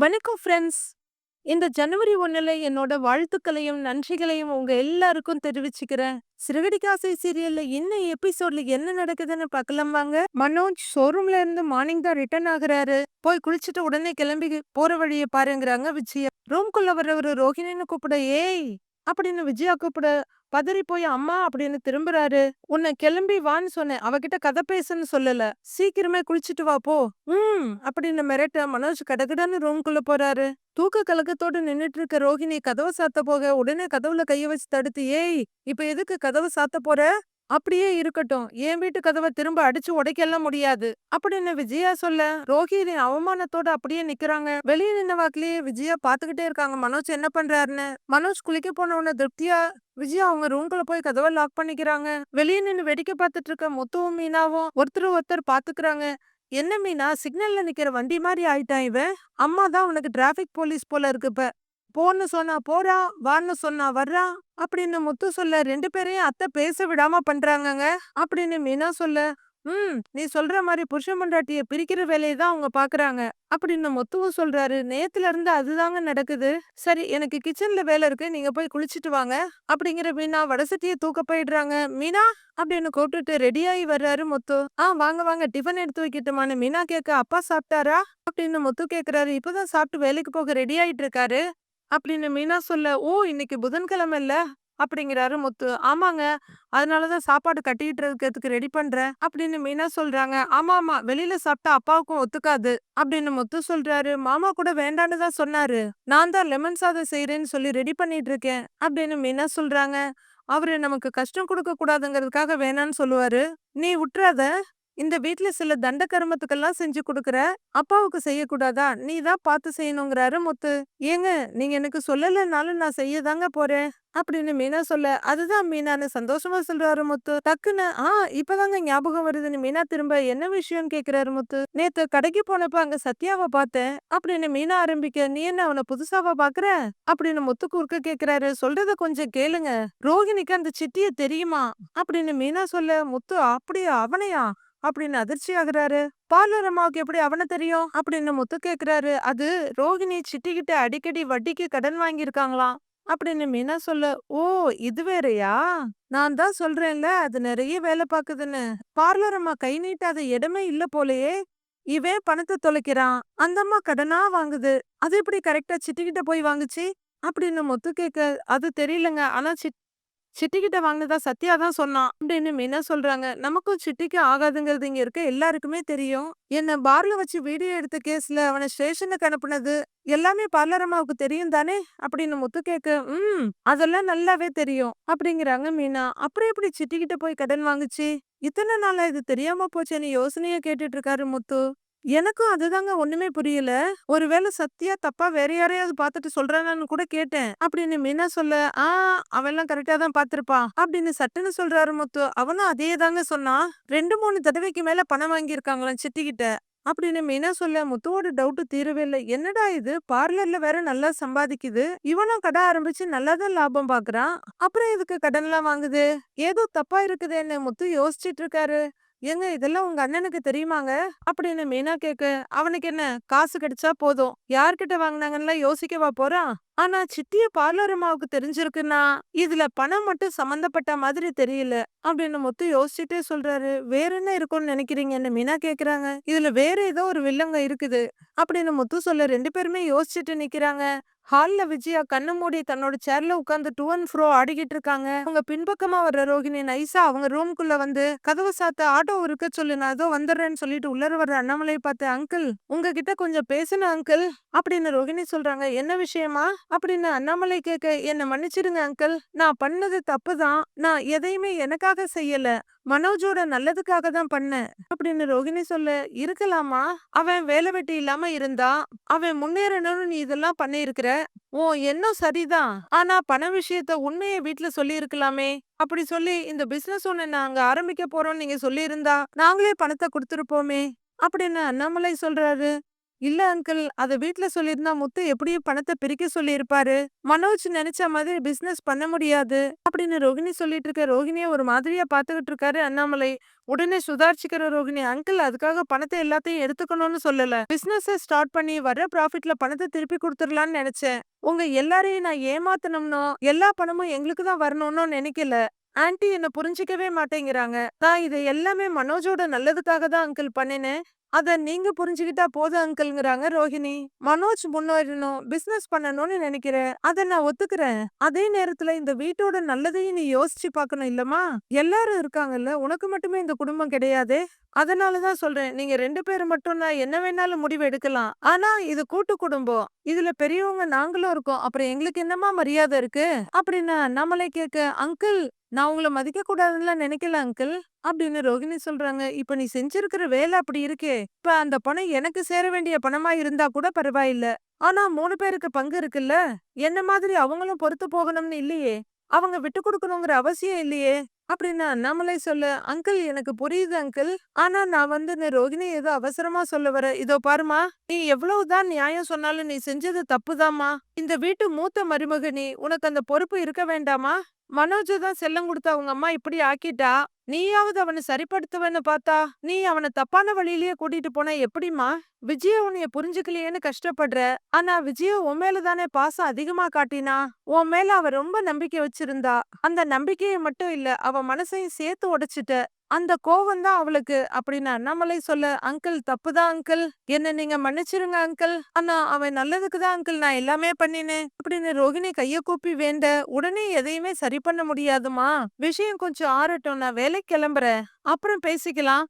வணக்கம் ஃப்ரெண்ட்ஸ். இந்த ஜனவரி ஒன்றில் என்னோட வாழ்த்துக்களையும், நன்றிகளையும் உங்க எல்லாருக்கும் தெரிவிச்சுக்கிறேன். சிறுகடிக்காசை சீரியல்ல இன்னும் எபிசோட்ல என்ன நடக்குதுன்னு பார்க்கலாம் வாங்க. மனோஜ் ஷோரூம்ல இருந்து மார்னிங் தான் ரிட்டர்ன் ஆகுறாரு. போய் குளிச்சுட்டு உடனே கிளம்பி போற வழிய பாருங்கறாங்க விஜயா. ரூம்குள்ள வர்றவரு ரோஹிணின்னு கூப்பிட ஏய் அப்படின்னு விஜயா கூப்பிட பதறி போய் அம்மா அப்படின்னு திரும்புறாரு. உன்னை கிளம்பி வான்னு சொன்னேன். அவகிட்ட கதை பேசுன்னு சொல்லல. சீக்கிரமே குளிச்சிட்டு வா போ. ம் அப்படின்னு மிரட்ட மனோஜ் கடகடன்னு ரூம்குள்ள போறாரு. தூக்க கலக்கத்தோடு நின்னுட்டு இருக்க ரோஹிணி கதவை சாத்த போக உடனே கதவுல கைய வச்சு தடுத்து ஏய் இப்ப எதுக்கு கதவை சாத்த போற அப்படியே இருக்கட்டும். என் வீட்டு கதவை திரும்ப அடிச்சு உடைக்கலாம் முடியாது. அப்படின்னு விஜயா சொல்ல ரோஹிணி அவமானத்தோட அப்படியே நிக்கிறாங்க. வெளியே நின்ன வாக்கிலேயே விஜயா பாத்துக்கிட்டே இருக்காங்க. மனோஜ் என்ன பண்றாருன்னு. மனோஜ் குளிக்க போன உடனே திருப்தியா விஜயா அவங்க ரூம்குள்ள போய் கதவை லாக் பண்ணிக்கிறாங்க. வெளியே நின்று வெடிக்க பார்த்துட்டு இருக்க முத்துவும் மீனாவும் ஒருத்தர் ஒருத்தர் பாத்துக்கிறாங்க. என்ன மீனா சிக்னல்ல நிக்கிற வண்டி மாதிரி ஆயிட்டான் இவன். அம்மா தான் உனக்கு டிராபிக் போலீஸ் போல இருக்கு இப்ப. போன்னு சொன்னா போறா வான்னு சொன்னா வர்றா அப்படின்னு முத்து சொல்ல ரெண்டு பேரையும் அத்தை பேச விடாம பண்றாங்கங்க. அப்படின்னு மீனா சொல்ல ம் நீ சொல்ற மாதிரி புருஷன் பொண்டாட்டிய பிரிக்கிற வேலையை தான் அவங்க பாக்குறாங்க. அப்படின்னு முத்துவும் சொல்றாரு. நேத்துல இருந்து அதுதாங்க நடக்குது. சரி எனக்கு கிச்சன்ல வேலை இருக்கு. நீங்க போய் குளிச்சுட்டு வாங்க. அப்படிங்கிற மீனா வடசட்டிய தூக்க போயிடுறாங்க. மீனா? அப்படின்னு கூப்பிட்டுட்டு ரெடியாகி வர்றாரு முத்து. ஆ வாங்க வாங்க டிஃபன் எடுத்து வைக்கட்டுமான்னு மீனா கேட்க அப்பா சாப்பிட்டாரா? அப்படின்னு முத்து கேக்குறாரு. இப்பதான் சாப்பிட்டு வேலைக்கு போக ரெடி ஆயிட்டு இருக்காரு. அப்படின்னு மீனா சொல்ல ஓ இன்னைக்கு புதன்கிழமை இல்ல அப்படிங்கிறாரு முத்து. ஆமாங்க. அதனாலதான் சாப்பாடு கட்டிட்டு இருக்கிறதுக்கு ரெடி பண்றேன் அப்படின்னு மீனா சொல்றாங்க. ஆமா ஆமா. வெளியில சாப்பிட்டா அப்பாவுக்கும் ஒத்துக்காது. அப்படின்னு முத்து சொல்றாரு. மாமா கூட வேண்டான்னு தான் சொன்னாரு. நான் தான் லெமன் சாதம் செய்யறேன்னு சொல்லி ரெடி பண்ணிட்டு இருக்கேன் அப்படின்னு மீனா சொல்றாங்க. அவரு நமக்கு கஷ்டம் கொடுக்க கூடாதுங்கிறதுக்காக வேணான்னு சொல்லுவாரு. நீ விட்டுறாத இந்த வீட்ல சில தண்ட கருமத்துக்கெல்லாம் செஞ்சு கொடுக்குற அப்பாவுக்கு செய்யக்கூடாதா? நீ தான் பார்த்து செய்யணுங்கிறாரு முத்து. ஏங்க நீங்க எனக்கு சொல்லலைன்னாலும் நான் செய்யதாங்க போறேன் அப்படின்னு மீனா சொல்ல. அதுதான் மீனான்னு சந்தோஷமா சொல்றாரு முத்து. டக்குன்னு ஆ இப்பதாங்க ஞாபகம் வருதுன்னு மீனா திரும்ப என்ன விஷயம்னு கேக்குறாரு முத்து. நேத்து கடைக்கு போனப்ப அங்க சத்யாவை பார்த்தேன் அப்படின்னு மீனா ஆரம்பிக்க நீ என்ன அவனை புதுசாவா பாக்குற? அப்படின்னு முத்து குறுக்க கேக்குறாரு. சொல்றத கொஞ்சம் கேளுங்க. ரோஹிணிக்கு அந்த சிட்டிய தெரியுமா? அப்படின்னு மீனா சொல்ல முத்து அப்படியா? அவனையா? அப்படின்னு அதிர்ச்சி ஆகுறாரு. பார்லர் அம்மாவுக்கு எப்படி அவனை தெரியும்? அப்படின்னு முத்து கேக்குறாரு. அது ரோகிணி சிட்டிக்கிட்ட அடிக்கடி வட்டிக்கு கடன் வாங்கியிருக்காங்களாம். அப்படின்னு மீனா சொல்ல ஓ இது வேறயா? நான் தான் சொல்றேன்ல அது நிறைய வேலை பாக்குதுன்னு பார்லர் அம்மா கை நீட்டாத இடமே இல்ல போலயே. இவன் பணத்தை தொலைக்கிறான். அந்த அம்மா கடனா வாங்குது. அது எப்படி கரெக்டா சிட்டிக்கிட்ட போய் வாங்குச்சு? அப்படின்னு முத்து கேட்க அது தெரியலங்க. ஆனா சிட் சிட்டிக்கிட்ட வாங்கினதா சத்யா தான் சொன்னான். அப்படின்னு மீனா சொல்றாங்க. நமக்கும் சிட்டிக்கு ஆகாதுங்கிறது இங்க இருக்க எல்லாருக்குமே தெரியும். என்ன பார்ல வச்சு வீடியோ எடுத்த கேஸ்ல அவனை ஸ்டேஷனுக்கு அனுப்புனது எல்லாமே பார்லர் அம்மாவுக்கு தெரியும் தானே? அப்படின்னு முத்து கேக்கு ம் அதெல்லாம் நல்லாவே தெரியும் அப்படிங்கிறாங்க மீனா. அப்புறம் எப்படி சிட்டிக்கிட்ட போய் கடன் வாங்குச்சு? இத்தனை நாளா இது தெரியாம போச்சேன்னு யோசனையா கேட்டுட்டு இருக்காரு முத்து. எனக்கும் அதுதாங்க ஒண்ணுமே புரியல. ஒருவேளை சத்யா தப்பா வேற யாரையாவது பார்த்துட்டு சொல்றானான்னு கூட கேட்டேன். அப்படின்னு மீனா சொல்ல ஆ அவெல்லாம் கரெக்டா தான் பாத்திருப்பா அப்படின்னு சட்டுன்னு சொல்றாரு முத்து. அவனும் அதே தாங்க சொன்னான். ரெண்டு மூணு தடவைக்கு மேல பணம் வாங்கியிருக்காங்களாம் சிட்டிக்கிட்ட அப்படின்னு மீனா சொல்ல முத்துவோட டவுட் தீரவே இல்லை. என்னடா இது? பார்லர்ல வேற நல்லா சம்பாதிக்குது. இவனும் கடை ஆரம்பிச்சு நல்லா தான் லாபம் பாக்குறான் அப்புறம் இதுக்கு கடன் எல்லாம் வாங்குது? ஏதோ தப்பா இருக்குதேன்னு முத்து யோசிச்சிட்டு இருக்காரு. ஏங்க இதெல்லாம் உங்க அண்ணனுக்கு தெரியுமாங்க? அப்படின்னு மீனா கேக்க அவனுக்கு என்ன காசு கிடைச்சா போதும். யார்கிட்ட வாங்கினாங்கன்னு யோசிக்கவா போறான் ஆனா சித்திய பார்லர் அம்மாவுக்கு தெரிஞ்சிருக்குன்னா இதுல பணம் மட்டும் சம்பந்தப்பட்ட மாதிரி தெரியல. அப்படின்னு முத்து யோசிச்சுட்டே சொல்றாரு. வேற என்ன இருக்கும்னு நினைக்கிறீங்கன்னு மீனா கேக்குறாங்க இதுல வேற ஏதோ ஒரு வில்லங்க இருக்குது. அப்படின்னு முத்து சொல்ல ரெண்டு பேருமே யோசிச்சுட்டு நிக்கிறாங்க. ஹால்ல விஜயா கண்ணு மூடி தன்னோட சேர்ல உட்கார்ந்து டூ அண்ட் ஃப்ரோ ஆடிக்கிட்டு இருக்காங்க. அவங்க பின்பக்கமா வர்ற ரோஹிணி நைஸா அவங்க ரூம்குள்ள வந்து கதவை சாத்த ஆட்டோ இருக்க சொல்லு நான் ஏதோ வந்துடுறேன்னு சொல்லிட்டு உள்ளர வர்ற அண்ணாமலையை பார்த்து அங்கிள் உங்ககிட்ட கொஞ்சம் பேசணும் அங்கிள் அப்படின்னு ரோஹிணி சொல்றாங்க. என்ன விஷயமா? அப்படின்னு அண்ணாமலை கேட்க என்ன மன்னிச்சிடுங்க அங்கிள் நான் பண்ணது தப்பு தான் நான் எதையுமே எனக்காக செய்யல. மனோஜோட நல்லதுக்காக தான் பண்ணேன் அப்படின்னு ரோகிணி சொல்ல இருக்கலாமா? அவன் வேலை வெட்டி இல்லாம இருந்தா அவன் முன்னேறணும்னு நீ இதெல்லாம் பண்ணிருக்கிற ஓ எண்ணம் சரிதான். ஆனா பண விஷயத்த உண்மையை வீட்டுல சொல்லி இருக்கலாமே அப்படி சொல்லி இந்த பிசினஸ் ஒண்ணு நாங்க ஆரம்பிக்க போறோம் நீங்க சொல்லி இருந்தா நாங்களே பணத்தை கொடுத்துருப்போமே அப்படின்னு அண்ணாமலை சொல்றாரு. இல்ல அங்கிள் அத வீட்ல சொல்லியிருந்தா முத்து எப்படியும் பணத்தை பிரிக்க சொல்லியிருப்பாரு. மனோஜ் நினைச்ச மாதிரி பிசினஸ் பண்ண முடியாது அப்படின்னு ரோகிணி சொல்லிட்டு இருக்க. ரோகிணிய ஒரு மாதிரியா பாத்துக்கிட்டு இருக்காரு அண்ணாமலை. உடனே சுதாரிச்சுக்கிற ரோகிணி அங்கிள் அதுக்காக பணத்தை எல்லாத்தையும் எடுத்துக்கணும்னு சொல்லல. பிசினஸ் ஸ்டார்ட் பண்ணி வர ப்ராஃபிட்ல பணத்தை திருப்பி கொடுத்துடலாம்னு நினைச்சேன். உங்க எல்லாரையும் நான் ஏமாத்தணும்னோ எல்லா பணமும் எங்களுக்கு தான் வரணும்னு நினைக்கல. ஆன்ட்டி என்ன புரிஞ்சிக்கவே மாட்டேங்கிறாங்க. நான் இதை எல்லாமே மனோஜோட நல்லதுக்காக தான் அங்கிள் பண்ணினேன். அத நீங்க புரிஞ்சுக்கிட்டா போதும் அங்கிள்ங்கிறாங்க ரோஹிணி. மனோஜ் முன்னேறணும் பிசினஸ் பண்ணணும்னு நினைக்கிறேன். அத நான் ஒத்துக்கிறேன். அதே நேரத்துல இந்த வீட்டோட நல்லதையும் நீ யோசிச்சு பார்க்கணும் இல்லமா எல்லாரும் இருக்காங்கல்ல உனக்கு மட்டுமே இந்த குடும்பம் கிடையாதே? அதனாலதான் சொல்றேன். நீங்க ரெண்டு பேரும் மட்டும் நான் என்ன வேணாலும் முடிவு எடுக்கலாம். ஆனா இது கூட்டு குடும்பம். இதுல பெரியவங்க நாங்களும் இருக்கோம். அப்புறம் எங்களுக்கு என்னமா மரியாதை இருக்கு? அப்படின்னா நம்மளே கேட்க அங்கிள் நான் உங்களை மதிக்க கூடாதுன்னு நினைக்கல அங்கிள் அப்படின்னு ரோகிணி சொல்றாங்க. இப்ப நீ செஞ்சிருக்கிற வேலை அப்படி இருக்கே. இப்ப அந்த பணம் எனக்கு சேர வேண்டிய பணமா இருந்தா கூட பரவாயில்ல. ஆனா மூணு பேருக்கு பங்கு இருக்குல்ல. என்ன மாதிரி அவங்களும் பொறுத்து போகணும்னு இல்லையே. அவங்க விட்டு கொடுக்கணுங்கிற அவசியம் இல்லையே. அப்படின்னு அண்ணாமலை சொல்ல அங்கிள் எனக்கு புரியுது அங்கிள் ஆனா நான் வந்து நீ ரோகிணி ஏதோ அவசரமா சொல்ல வர. இதோ பாருமா நீ எவ்வளவுதான் நியாயம் சொன்னாலும் நீ செஞ்சது தப்புதாமா இந்த வீட்டு மூத்த மருமகனி உனக்கு அந்த பொறுப்பு இருக்க வேண்டாமா? மனோஜ் தான் செல்லம் கொடுத்த அவங்க அம்மா இப்படி ஆக்கிட்டா நீயாவது அவனை சரிப்படுத்துவன்னு பார்த்தா நீ அவனை தப்பான வழியிலேயே கூட்டிட்டு போன எப்படிமா விஜய உன்னைய புரிஞ்சுக்கலையேன்னு கஷ்டப்படுற. ஆனா விஜய உன் மேல தானே பாசம் அதிகமா காட்டினா உன் மேல அவ ரொம்ப நம்பிக்கை வச்சிருந்தா. அந்த நம்பிக்கையை மட்டும் இல்ல அவ மனசையும் சேர்த்து உடைச்சிட்ட. அந்த கோவம் தான் அவளுக்கு அப்படின்னா அண்ணாமலை சொல்ல அங்கிள் தப்புதான் அங்கிள். என்ன நீங்க மன்னிச்சிருங்க அங்கிள். ஆனா அவன் நல்லதுக்கு தான் அங்கிள். நான் எல்லாமே பண்ணினேன். அப்படின்னு ரோகிணி கைய கூப்பி வேண்ட உடனே எதையுமே சரி பண்ண முடியாதுமா விஷயம் கொஞ்சம் ஆறட்டும். நான் வேலைக்கு கிளம்புறேன். அப்புறம் பேசிக்கலாம்.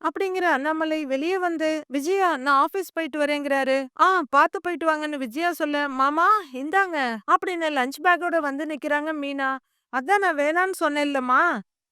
அப்படிங்கிற அண்ணாமலை வெளியே வந்து விஜயா நான் ஆபீஸ் போயிட்டு வரேங்கிறாரு. ஆ பாத்து போயிட்டு வாங்கன்னு விஜயா சொல்ல மாமா இந்தாங்க. அப்படின்னு லஞ்ச் பேக்கோட வந்து நிக்கிறாங்க மீனா. அதான் நான் வேணான்னு சொன்னேன் இல்லம்மா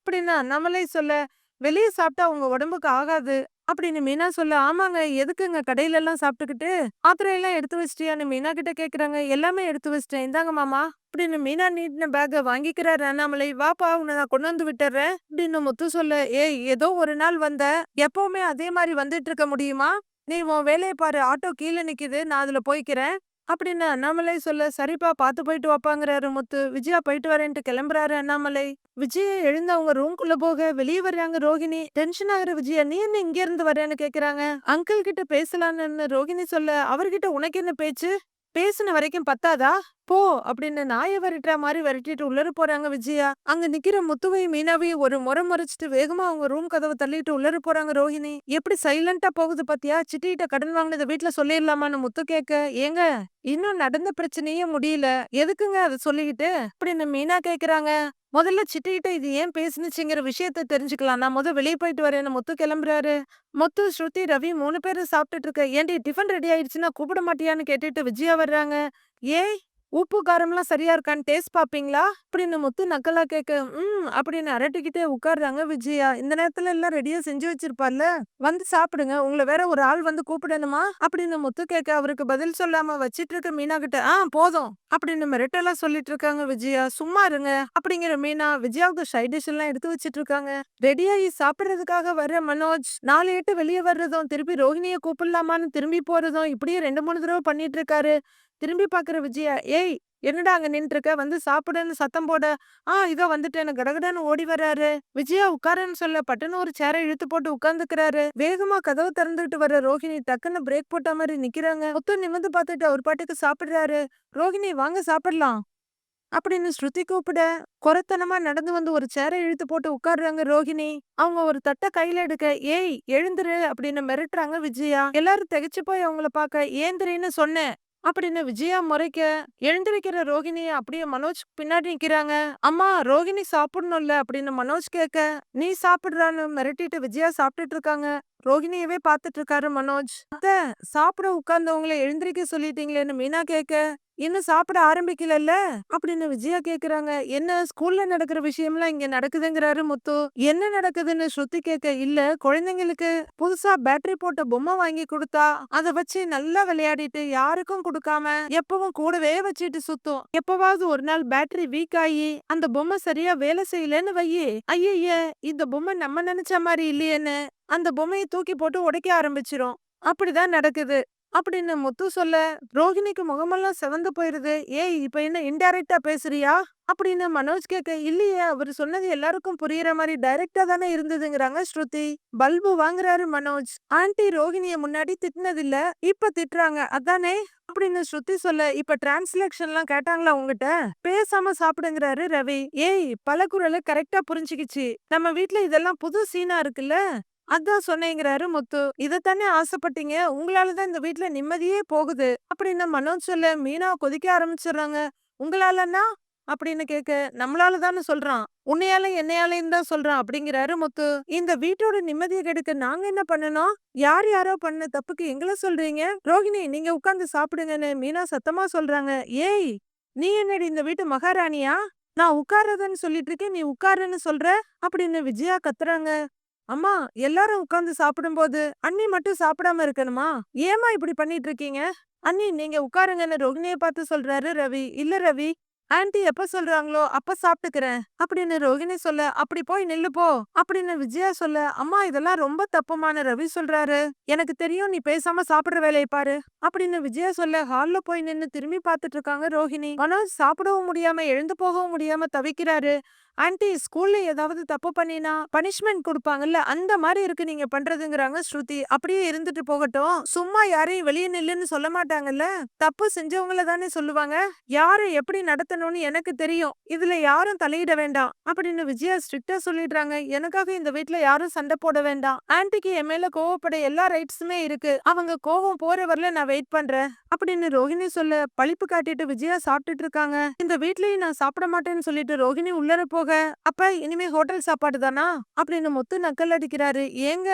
அப்படின்னா நம்மளே சொல்ல வெளியே சாப்பிட்டா உங்க உடம்புக்கு ஆகாது அப்படின்னு மீனா சொல்ல ஆமாங்க எதுக்குங்க கடையில எல்லாம் சாப்பிட்டுக்கிட்டு? ஆத்திரம் எல்லாம் எடுத்து வச்சிட்டியான்னு மீனா கிட்ட கேக்குறாங்க. எல்லாமே எடுத்து வச்சிட்டேன். இந்தாங்க மாமா அப்படின்னு மீனா நீட்டின பேக்கை வாங்கிக்கிறாரு அண்ணாமலை. வாப்பா உன்னை நான் கொண்டு வந்து விட்டுறேன் அப்படின்னு முத்து சொல்ல ஏய் ஏதோ ஒரு நாள் வந்த எப்பவுமே அதே மாதிரி வந்துட்டு இருக்க முடியுமா? நீ உன் வேலையை பாரு ஆட்டோ கீழே நிக்குது நான் அதுல போய்க்கிறேன். அப்படின்னு அண்ணாமலை சொல்ல சரிப்பா பாத்து போயிட்டு வாப்பாங்கிறாரு முத்து. விஜயா போயிட்டு வரேன்ட்டு கிளம்புறாரு அண்ணாமலை. விஜய் எழுந்து அவங்க ரூம்குள்ள போக வெளியே வர்றாங்க ரோகிணி. டென்ஷன் ஆகுற விஜயா நீ என்ன இங்க இருந்து வரேன்னு கேக்குறாங்க? அங்கிள் கிட்ட பேசலான்னு ரோகிணி சொல்ல அவர்கிட்ட உனக்கு என்ன பேச்சு? பேசின வரைக்கும் பத்தாதா? போ அப்படின்னு நாயை விரட்டுற மாதிரி விரட்டிட்டு உள்ளர போறாங்க விஜயா. அங்க நிக்கிற முத்துவையும் மீனாவையும் ஒரு முறை முறைச்சிட்டு வேகமா அவங்க ரூம் கதவை தள்ளிட்டு உள்ளர போறாங்க ரோஹிணி. எப்படி சைலண்டா போகுது பாத்தியா? சிட்டிகிட்ட கடன் வாங்கினதை வீட்டுல சொல்லிடலாமான்னு முத்து கேட்க ஏங்க இன்னும் நடந்த பிரச்சனையே முடியல. எதுக்குங்க அதை சொல்லிக்கிட்டு? அப்படின்னு மீனா கேக்குறாங்க. முதல்ல சிட்டிகிட்ட இது ஏன் பேசுனுச்சுங்கிற விஷயத்த தெரிஞ்சுக்கலாம். நான் முத வெளியே போயிட்டு வரேன்னு முத்து கிளம்புறாரு. முத்து ஸ்ருதி ரவி மூணு பேரும் சாப்பிட்டுட்டு இருக்க ஏன்டி டிஃபன் ரெடி ஆயிடுச்சுன்னா கூப்பிட மாட்டியான்னு கேட்டுட்டு விஜயா வர்றாங்க. ஏய் உப்பு காரம்லாம் சரியா இருக்கான்னு டேஸ்ட் பாப்பீங்களா அப்படின்னு முத்து நக்கலா கேட்க ம் அப்படின்னு அரட்டிக்கிட்டே உட்கார்றாங்க விஜயா. இந்த நேரத்துல எல்லாம் ரெடியா செஞ்சு வச்சிருப்பார்ல? வந்து சாப்பிடுங்க. உங்களை வேற ஒரு ஆள் வந்து கூப்பிடணுமா? அப்படின்னு முத்து கேட்க அவருக்கு பதில் சொல்லாம வச்சிட்டு இருக்க மீனா கிட்ட ஆ போதும் அப்படின்னு மிரட்டெல்லாம் சொல்லிட்டு இருக்காங்க விஜயா. சும்மா இருங்க அப்படிங்கிற மீனா விஜயாவுக்கு சைடிஷ் டிஷ் எல்லாம் எடுத்து வச்சிட்டு இருக்காங்க ரெடியாகி சாப்பிடுறதுக்காக வர்ற மனோஜ் நாலு எட்டு வெளியே வர்றதும் திருப்பி ரோஹிணியை கூப்பிடலாமான்னு திரும்பி போறதும் இப்படியே ரெண்டு மூணு தடவை பண்ணிட்டு இருக்காரு திரும்பி பார்க்குற விஜயா ஏய் என்னடா அங்க நின்றுருக்க? வந்து சாப்பிடுன்னு சத்தம் போட. ஆ இதோ வந்துட்டேன்னு கடகடன்னு ஓடி வர்றாரு. விஜயா உட்காருன்னு சொல்ல. பட்டுன்னு ஒரு சேரை இழுத்து போட்டு உட்கார்ந்துக்கிறாரு. வேகமா கதவு திறந்துட்டு வர ரோஹிணி டக்குன்னு பிரேக் போட்ட மாதிரி நிக்கிறாங்க. மொத்தம் நிமிந்து பார்த்துட்டு அவர் பாட்டுக்கு சாப்பிடுறாரு. ரோஹிணி வாங்க சாப்பிடலாம். அப்படின்னு ஸ்ருதி கூப்பிட குறைத்தனமா நடந்து வந்து ஒரு சேரை இழுத்து போட்டு உட்காடுறாங்க ரோஹிணி. அவங்க ஒரு தட்டை கையில எடுக்க ஏய் எழுந்துரு அப்படின்னு மிரட்டுறாங்க விஜயா. எல்லாரும் திகைச்சு போய் அவங்கள பாக்க ஏந்திரின்னு சொன்னேன். அப்படின்னு விஜயா முறைக்க எழுந்து வைக்கிற ரோகிணிய அப்படியே மனோஜ் பின்னாடி நிக்கிறாங்க. அம்மா ரோகிணி சாப்பிடணும்ல அப்படின்னு மனோஜ் கேட்க நீ சாப்பிடுறான்னு மிரட்டிட்டு விஜயா சாப்பிட்டுட்டு இருக்காங்க. ரோகிணியவே பாத்துட்டு இருக்காரு மனோஜ். அத்த சாப்பிட உட்கார்ந்தவங்களை எழுந்திருக்க சொல்லிட்டீங்களேன்னு மீனா கேட்க இன்னும் சாப்பிட ஆரம்பிக்கலல்ல? அப்படின்னு விஜயா கேக்குறாங்க. என்ன ஸ்கூல்ல நடக்கிற விஷயம்லாம் இங்க நடக்குதுங்கிறாரு முத்து. என்ன நடக்குதுன்னு ஸ்ருதி கேட்க இல்ல. குழந்தைங்களுக்கு புதுசா பேட்டரி போட்ட பொம்மை வாங்கி கொடுத்தா அத வச்சு நல்லா விளையாடிட்டு யாருக்கும் கொடுக்காம எப்பவும் கூடவே வச்சுட்டு சுத்தும். எப்பவாவது ஒரு நாள் பேட்டரி வீக் ஆகி அந்த பொம்மை சரியா வேலை செய்யலன்னு வையே ஐய இந்த பொம்மை நம்ம நினைச்ச மாதிரி இல்லையேன்னு அந்த பொம்மையை தூக்கி போட்டு உடைக்க ஆரம்பிச்சிரும். அப்படிதான் நடக்குது. அப்படின்னு முத்து சொல்ல ரோகிணிக்கு முகமெல்லாம் சிவந்து போயிருது. ஏய் இப்ப என்ன இன்டைரக்டா பேசுறியா? அப்படின்னு மனோஜ் கேட்க இல்லையே அவர் சொன்னது எல்லாருக்கும் புரியற மாதிரி டைரக்டா தானே இருந்ததுங்கிறாங்க ஸ்ருதி. பல்பு வாங்குறாரு மனோஜ். ஆன்ட்டி ரோஹிணிய முன்னாடி திட்டினது இல்ல இப்ப திட்டுறாங்க. அதானே? அப்படின்னு ஸ்ருதி சொல்ல இப்ப டிரான்ஸ்லேஷன் எல்லாம் கேட்டாங்களா உங்ககிட்ட? பேசாம சாப்பிடுங்கிறாரு ரவி. ஏய் பல குரல் கரெக்டா புரிஞ்சுக்கிச்சு. நம்ம வீட்ல இதெல்லாம் புது சீனா இருக்குல்ல? அதான் சொன்னேங்கிறாரு முத்து. இதத்தானே ஆசைப்பட்டீங்க? உங்களாலதான் இந்த வீட்டுல நிம்மதியே போகுது. அப்படின்னு மனோஜ் சொல்ல மீனா கொதிக்க ஆரம்பிச்சிடுறாங்க. உங்களாலன்னா? அப்படின்னு கேட்க நம்மளால தானே சொல்றான். உன்னையால என்னையாலையும் தான் சொல்றான் அப்படிங்கிறாரு முத்து. இந்த வீட்டோட நிம்மதியை கெடுக்க நாங்க என்ன பண்ணணும்? யார் யாரோ பண்ண தப்புக்கு எங்களை சொல்றீங்க? ரோகிணி நீங்க உட்காந்து சாப்பிடுங்கன்னு மீனா சத்தமா சொல்றாங்க. ஏய் நீ என்னடி இந்த வீட்டு மகாராணியா? நான் உட்காரதன்னு சொல்லிட்டு இருக்கேன் நீ உட்காருன்னு சொல்ற? அப்படின்னு விஜயா கத்துறாங்க. அம்மா எல்லாரும் உட்கார்ந்து சாப்பிடும்போது அண்ணி மட்டும் சாப்பிடாம இருக்கணுமா? ஏமா இப்படி பண்ணிட்டு இருக்கீங்க அண்ணி நீங்க உட்காருங்கன்னு ரோகிணியை பார்த்து சொல்றாரு ரவி. இல்ல ரவி ஆன்டி எப்ப சொல்றாங்களோ அப்ப சாப்பிட்டுக்கிறேன். அப்படின்னு ரோகிணி சொல்ல அப்படி போய் நில்லு போ. அப்படின்னு விஜயா சொல்ல அம்மா இதெல்லாம் ரொம்ப தப்புமான ரவி சொல்றாரு. எனக்கு தெரியும் நீ பேசாம சாப்பிடுற வேலையை பாரு. அப்படின்னு விஜயா சொல்ல ஹால்ல போய் நின்னு திரும்பி பாத்துட்டு இருக்காங்க ரோஹிணி மனோஜ் சாப்பிடவும் முடியாம எழுந்து போகவும் முடியாம தவிக்கிறாரு. ஆன்ட்டி ஸ்கூல்ல ஏதாவது தப்பு பண்ணினா பனிஷ்மெண்ட் கொடுப்பாங்கல்ல அந்த மாதிரி இருக்கு நீங்க பண்றதுங்கிறாங்க ஸ்ருதி. அப்படியே இருந்துட்டு போகட்டும். சும்மா யாரையும் வெளியே நில்லுன்னு சொல்ல மாட்டாங்கல்ல? தப்பு செஞ்சவங்கள தானே சொல்லுவாங்க? யாரை எப்படி நடத்தணும்னு எனக்கு தெரியும். இதுல யாரும் தலையிட வேண்டாம். அப்படின்னு விஜயா ஸ்ட்ரிக்டா சொல்லிடுறாங்க. எனக்காக இந்த வீட்டுல யாரும் சண்டை போட வேண்டாம். ஆண்டிக்கு என் மேல கோவப்பட எல்லா ரைட்ஸுமே இருக்கு. அவங்க கோவம் போற வரல நான் வெயிட் பண்றேன். அப்படின்னு ரோஹிணி சொல்ல பழிப்பு காட்டிட்டு விஜயா சாப்பிட்டுட்டு இருக்காங்க. இந்த வீட்லயும் நான் சாப்பிட மாட்டேன்னு சொல்லிட்டு ரோஹிணி உள்ளர போக அப்ப இனிமே ஹோட்டல் சாப்பாடு தானா? அப்படின்னு முத்து நக்கல் அடிக்கிறாரு. ஏங்க?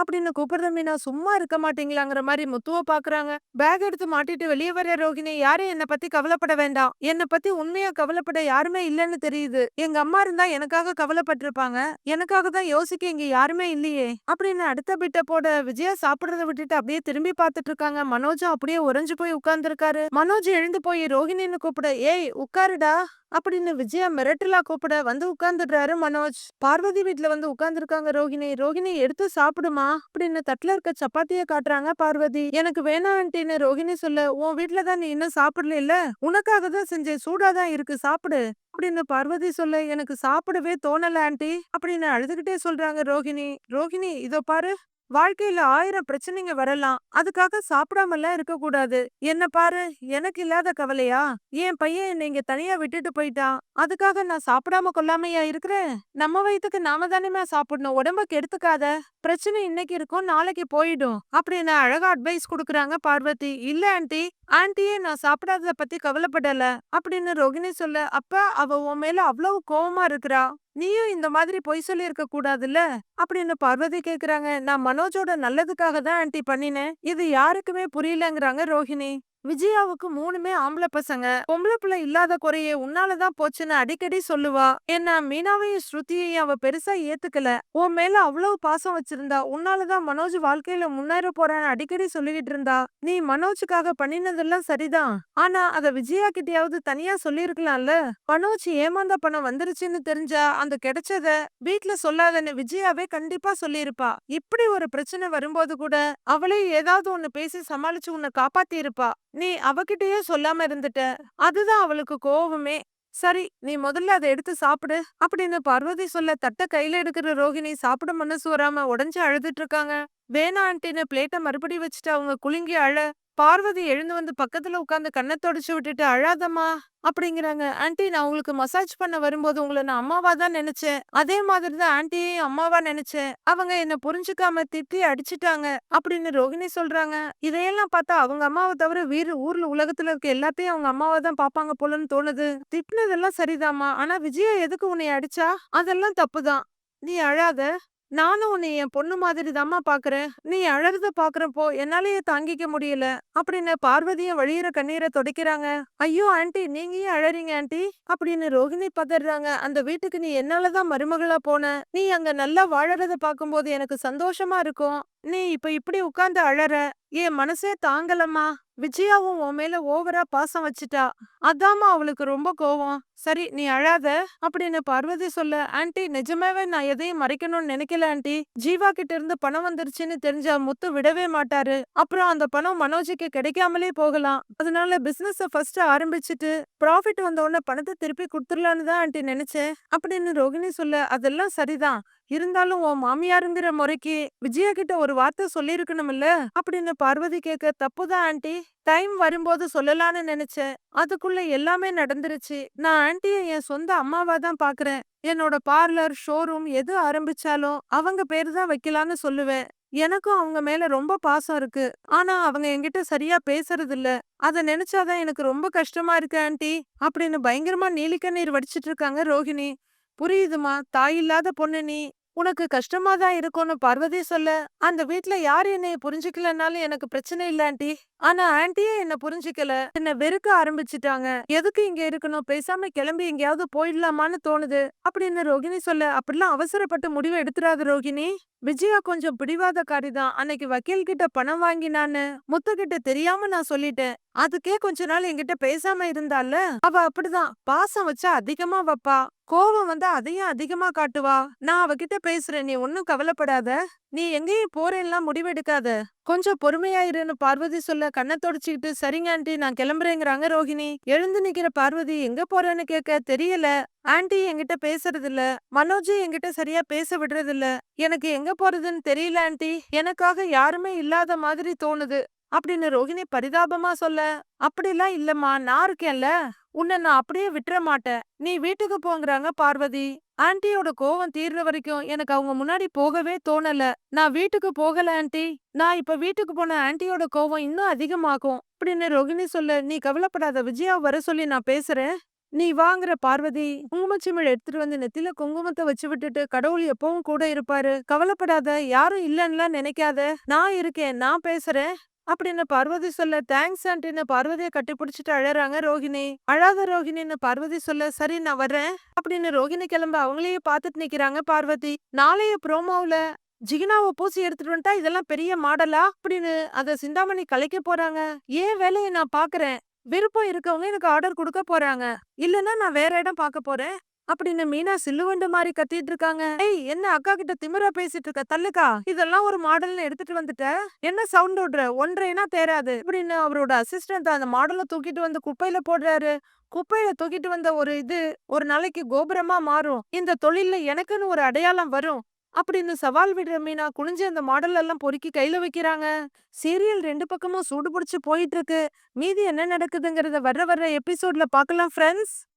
அப்படின்னு கூப்பிடுற மீனா சும்மா இருக்க மாட்டீங்களாங்கிற மாதிரி முத்துவ பாக்குறாங்க. பேக் எடுத்து மாட்டிட்டு வெளியே வர ரோகிணி யாரும் என்ன பத்தி கவலைப்பட வேண்டாம். என்ன பத்தி உண்மையா கவலைப்பட யாருமே இல்லைன்னு தெரியுது. எங்க அம்மா இருந்தா எனக்காக கவலைப்பட்டிருப்பாங்க. எனக்காக தான் யோசிக்க இங்க யாருமே இல்லையே. அப்படின்னு அடுத்த பிட்ட போட விஜயா சாப்பிடுறத விட்டுட்டு அப்படியே திரும்பி பார்த்துட்டு இருக்காங்க. மனோஜும் அப்படியே உறைஞ்சு போய் உட்கார்ந்துருக்காரு. மனோஜ் எழுந்து போய் ரோஹிணின்னு கூப்பிட ஏய் உட்காருடா. அப்படின்னு விஜயா மிரட்டலா கூப்பிட வந்து உட்கார்ந்துடுறாரு மனோஜ். பார்வதி வீட்டுல வந்து உட்கார்ந்துருக்காங்க ரோஹிணி ரோஹிணி எடுத்து சாப்பிடுமா? அப்படின்னு தட்டுல இருக்க சப்பாத்திய காட்டுறாங்க பார்வதி. எனக்கு வேணான்ட்டின்னு ரோஹிணி சொல்ல உன் வீட்டுல தான் நீ இன்னும் சாப்பிடல இல்ல உனக்காக தான் செஞ்சேன். சூடாதான் இருக்கு. சாப்பிடு. அப்படின்னு பார்வதி சொல்ல எனக்கு சாப்பிடவே தோணல ஆண்டி. அப்படின்னு அழுதுகிட்டே சொல்றாங்க ரோஹிணி ரோஹிணி இதோ பாரு. வாழ்க்கையில ஆயிரம் பிரச்சனைங்க வரலாம். அதுக்காக சாப்பிடாமலாம் இருக்க கூடாது என்ன பாரு எனக்கு இல்லாத கவலையா? என் பையன் என்னை இங்க தனியா விட்டுட்டு போயிட்டான். அதுக்காக நான் சாப்பிடாம கொள்ளாமையா இருக்கிறேன்? நம்ம வயித்துக்கு நாம தானேமா சாப்பிடணும். உடம்ப கெடுத்துக்காத பிரச்சனை இன்னைக்கு இருக்கும் நாளைக்கு போயிடும். அப்படின்னு அழகா அட்வைஸ் கொடுக்குறாங்க பார்வதி. இல்ல ஆண்டி ஆண்டியே நான் சாப்பிடாதத பத்தி கவலைப்படல. அப்படின்னு ரோகிணி சொல்ல அப்ப அவ உன் மேல அவ்வளவு கோவமா இருக்கிறா. நீயும் இந்த மாதிரி பொய் சொல்லியிருக்க கூடாதுல்ல? அப்படின்னு பார்வதி கேக்குறாங்க. நான் மனோஜோட நல்லதுக்காக தான் ஆன்ட்டி பண்ணினேன். இது யாருக்குமே புரியலங்கிறாங்க ரோஹிணி. விஜயாவுக்கு மூணுமே ஆம்பளை பசங்க. பொம்பளை பிள்ளை இல்லாத குறையே உன்னாலதான் போச்சுன்னு அடிக்கடி சொல்லுவா. என்ன மீனாவையும் ஸ்ருதியையும் அவ பெருசா ஏத்துக்கல. உன் மேல அவ்வளவு பாசம் வச்சிருந்தா உன்னாலதான் மனோஜ் வாழ்க்கையில முன்னேற போறான்னு அடிக்கடி சொல்லிக்கிட்டு இருந்தா. நீ மனோஜுக்காக பண்ணினதெல்லாம் சரிதான். ஆனா அத விஜயா கிட்டயாவது தனியா சொல்லிருக்கலாம்ல மனோஜ் ஏமாந்த பணம் வந்துருச்சுன்னு தெரிஞ்சா அந்த கிடைச்சத வீட்ல சொல்லாதன்னு விஜயாவே கண்டிப்பா சொல்லியிருப்பா. இப்படி ஒரு பிரச்சனை வரும்போது கூட அவளே ஏதாவது ஒண்ணு பேசி சமாளிச்சு உன்னை காப்பாத்தி இருப்பா நீ அவகிட்டயே சொல்லாம இருந்துட்ட. அதுதான் அவளுக்கு கோவமே. சரி நீ முதல்ல அதை எடுத்து சாப்பிடு. அப்படின்னு பார்வதி சொல்ல தட்ட கையில எடுக்கிற ரோகிணி சாப்பிட மனசு வராம உடஞ்சு அழுதுட்டு இருக்காங்க. வேணா ஆண்டின்னு பிளேட்டை மறுபடி வச்சுட்டு அவங்க குலுங்கி அழ பார்வதி எழுந்து வந்து பக்கத்துல உட்காந்து கண்ணை தொடச்சு விட்டுட்டு அழாதம்மா அப்படிங்கிறாங்க. ஆன்டி நான் உங்களுக்கு மசாஜ் பண்ண வரும்போது உங்களை நான் அம்மாவா தான் நினைச்சேன். அதே மாதிரி தான் ஆன்ட்டியையும் அம்மாவா நினைச்சேன். அவங்க என்ன புரிஞ்சுக்காம திட்டி அடிச்சிட்டாங்க அப்படின்னு ரோகிணி சொல்றாங்க. இதையெல்லாம் பார்த்தா அவங்க அம்மாவை தவிர வீர ஊர்ல உலகத்துல இருக்க எல்லாத்தையும் அவங்க அம்மாவை தான் பாப்பாங்க போலன்னு தோணுது. திட்டினதெல்லாம் சரிதாம்மா. ஆனா விஜயா எதுக்கு உன்னை அடிச்சா? அதெல்லாம் தப்புதான். நீ அழாத. நானும் உன்னை என் பொண்ணு மாதிரி தாம்மா பாக்குறேன். நீ அழறத பாக்குறப்போ என்னாலயே தாங்கிக்க முடியல. அப்படின்னு பார்வதியும் வழியிற கண்ணீரை துடைக்கிறாங்க. ஐயோ ஆண்டி நீங்க ஏன் அழறீங்க ஆண்டி? அப்படின்னு ரோகிணி பதறாங்க. அந்த வீட்டுக்கு நீ என்னாலதான் மருமகளா போன? நீ அங்க நல்லா வாழறத பாக்கும்போது எனக்கு சந்தோஷமா இருக்கும். நீ இப்ப இப்படி உட்கார்ந்து அழற? என் மனசே தாங்கலம்மா. விஜயாவும் உன் மேல ஓவரா பாசம் வச்சுட்டா. அதாம்மா அவளுக்கு ரொம்ப கோவம். சரி நீ அழாத. அப்படின்னு பார்வதி சொல்ல ஆன்டி நிஜமாவே நான் எதையும் மறைக்கணும்னு நினைக்கல ஆன்டி ஜீவா கிட்ட இருந்து பணம் வந்துருச்சுன்னு தெரிஞ்சா முத்து விடவே மாட்டாரு. அப்புறம் அந்த பணம் மனோஜுக்கு கிடைக்காமலே போகலாம். அதனால பிசினஸ் ஃபர்ஸ்ட் ஆரம்பிச்சுட்டு ப்ராஃபிட் வந்த உடனே பணத்தை திருப்பி கொடுத்துடலான்னு தான் ஆன்டி நினைச்சேன். அப்படின்னு ரோகிணி சொல்ல அதெல்லாம் சரிதான். இருந்தாலும் உன் மாமியாருங்கிற முறைக்கு விஜயா கிட்ட ஒரு வார்த்தை சொல்லிருக்கணும்ல அப்படின்னு பார்வதி கேட்க தப்புதான் ஆண்டி. டைம் வரும்போது சொல்லலாம்னு நினைச்சேன். அதுக்குள்ள எல்லாமே நடந்துருச்சு. நான் ஆண்டிய என் சொந்த அம்மாவா தான் பாக்குறேன். என்னோட பார்லர் ஷோரூம் எது ஆரம்பிச்சாலும் அவங்க பேரு தான் வைக்கலான்னு சொல்லுவேன். எனக்கும் அவங்க மேல ரொம்ப பாசம் இருக்கு. ஆனா அவங்க என்கிட்ட சரியா பேசுறது இல்ல அத நினைச்சாதான் எனக்கு ரொம்ப கஷ்டமா இருக்கு ஆண்டி அப்படின்னு பயங்கரமா நீலிக்கண்ணீர் வடிச்சிட்டு இருக்காங்க ரோஹிணி. புரியுதுமா தாய் இல்லாத பொண்ணு நீ. உனக்கு கஷ்டமா தான் இருக்கும்னு பார்வதி சொல்ல அந்த வீட்ல யார் என்னைய புரிஞ்சுக்கலனாலும் எனக்கு பிரச்சனை இல்ல ஆண்டி. ஆனா ஆன்ட்டியே என்ன புரிஞ்சுக்கல. என்ன வெறுக்க ஆரம்பிச்சுட்டாங்க. எதுக்கு இங்க இருக்கணும்? பேசாம கிளம்பி எங்கேயாவது போயிடலாமான்னு தோணுது. அப்படின்னு ரோகிணி சொல்ல அப்படிலாம் அவசரப்பட்டு முடிவு எடுத்துறாது ரோகிணி. விஜயா கொஞ்சம் பிடிவாதக்காரி தான். அன்னைக்கு வக்கீல் கிட்ட பணம் வாங்கினான்னு முத்து கிட்ட தெரியாம நான் சொல்லிட்டேன். அதுக்கே கொஞ்ச நாள் என்கிட்ட பேசாம இருந்தால அவ அப்படிதான். பாசம் வச்சா அதிகமா வைப்பா. கோவம் வந்து அதையும் அதிகமா காட்டுவா. நான் அவகிட்ட பேசுறேன். நீ ஒன்னும் கவலைப்படாத. நீ எங்கேயும் போறேன்லாம் முடிவெடுக்காத. கொஞ்சம் பொறுமையா இருன்னு பார்வதி சொல்ல கண்ணை தொடச்சிக்கிட்டு சரிங்க ஆண்டி நான் கிளம்புறேங்கிறாங்க ரோஹிணி. எழுந்து நிக்கிற பார்வதி எங்க போறேன்னு கேட்க தெரியல. ஆண்டி என்கிட்ட பேசுறது இல்ல மனோஜ் என்கிட்ட சரியா பேச விடுறது இல்ல எனக்கு எங்க போறதுன்னு தெரியல ஆண்டி. எனக்காக யாருமே இல்லாத மாதிரி தோணுது. அப்படின்னு ரோஹிணி பரிதாபமா சொல்ல அப்படிலாம் இல்லம்மா. நான் இருக்கேன்ல. உன்னை நான் அப்படியே விட்டுற மாட்டேன். நீ வீட்டுக்கு போங்கறாங்க பார்வதி. ஆன்ட்டியோட கோவம் தீர்ற வரைக்கும் எனக்கு அவங்க முன்னாடி போகவே தோணல. நான் வீட்டுக்கு போகல ஆன்ட்டி நான் இப்ப வீட்டுக்கு போன ஆன்ட்டியோட கோவம் இன்னும் அதிகமாகும். அப்படின்னு ரோகிணி சொல்ல நீ கவலைப்படாத விஜயா வர சொல்லி நான் பேசுறேன். நீ வாங்குற பார்வதி குங்குமச்சிமிழ் எடுத்துட்டு வந்து நெத்தில குங்குமத்தை வச்சு விட்டுட்டு கடவுள் எப்பவும் கூட இருப்பாரு. கவலைப்படாத யாரும் இல்லன்னுலாம் நினைக்காத. நான் இருக்கேன் நான் பேசுறேன். அப்படின்னு பார்வதி சொல்ல தேங்க்ஸ் ஆண்டின்னு பார்வதியை கட்டிப்பிடிச்சிட்டு அழறாங்க ரோஹிணி. அழாத ரோஹிணின்னு பார்வதி சொல்ல சரி நான் வர்றேன் அப்படின்னு ரோஹிணி கிளம்ப அவங்களையே பார்த்துட்டு நிக்கிறாங்க பார்வதி. நாளைய ப்ரோமோவில் ஜிகினாவை பூசி எடுத்துட்டு வந்துட்டா இதெல்லாம் பெரிய மாடலா? அப்படின்னு அதை சிந்தாமணி கலைக்க போறாங்க. ஏன் வேலையை நான் பாக்குறேன் விருப்பம் இருக்கவங்க எனக்கு ஆர்டர் கொடுக்க போறாங்க. இல்லைன்னா நான் வேற இடம் பார்க்க போறேன். அப்படின்னு மீனா சில்லுவண்டு மாதிரி கத்திட்டு இருக்காங்க. ஏய் என்ன அக்கா கிட்ட திமிரா பேசிட்டு இருக்க? தள்ளுக்கா. இதெல்லாம் ஒரு மாடல்னு எடுத்துட்டு வந்துட்ட. என்ன சவுண்ட் விடுற ஒன்றைனா தேராது அப்படின்னு அவரோட அசிஸ்டன்ட் அந்த மாடலை தூக்கிட்டு வந்து குப்பையில போடுறாரு. குப்பையில தூக்கிட்டு வந்த ஒரு இது ஒரு நாளைக்கு கோபுரமா மாறும். இந்த தொழில்ல எனக்குன்னு ஒரு அடையாளம் வரும். அப்படின்னு சவால் விடுற மீனா குனிஞ்சு அந்த மாடல் எல்லாம் பொறுக்கி கையில வைக்கிறாங்க. சீரியல் ரெண்டு பக்கமும் சூடு பிடிச்சு போயிட்டு இருக்கு. மீதி என்ன நடக்குதுங்கறத வர்ற வர்ற எபிசோட்ல பாக்கலாம் ஃப்ரெண்ட்ஸ்